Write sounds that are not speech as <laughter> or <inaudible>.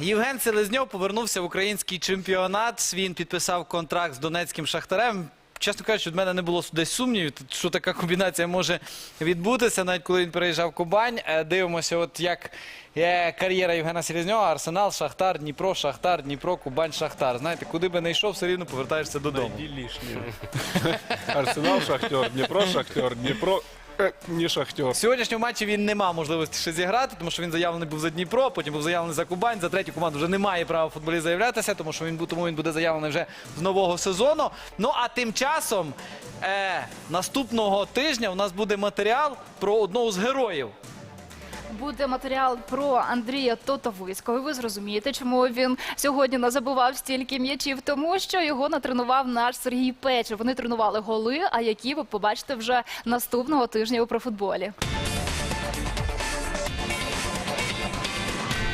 Євген Селезньов повернувся в український чемпіонат. Він підписав контракт з донецьким шахтарем. Чесно кажучи, від мене не було десь сумнівів, що така комбінація може відбутися, навіть коли він переїжджав в Кубань. Е, Дивимося, от як е, кар'єра Євгена Селезньова, Арсенал, Шахтар, Дніпро, Шахтар, Дніпро, Кубань, Шахтар. Знаєте, куди би не йшов, все рівно повертаєшся додому. Лишнего. <laughs> Арсенал, Шахтер, Днепро, Шахтер, Днепро, не Шахтер. В сьогоднішньому матчі він не мав можливості ще зіграти, тому що він заявлений був за Дніпро, потім був заявлений за Кубань. За третю команду вже немає права футболіст заявлятися, тому що він тому він буде заявлений вже з нового сезону. Ну а тим часом е, наступного тижня у нас буде матеріал про одного з героїв. Буде матеріал про Андрія Тотовицького. Ви зрозумієте, чому він сьогодні не забував стільки м'ячів, тому що його натренував наш Сергій Печер. Вони тренували голи, а які ви побачите вже наступного тижня у профутболі.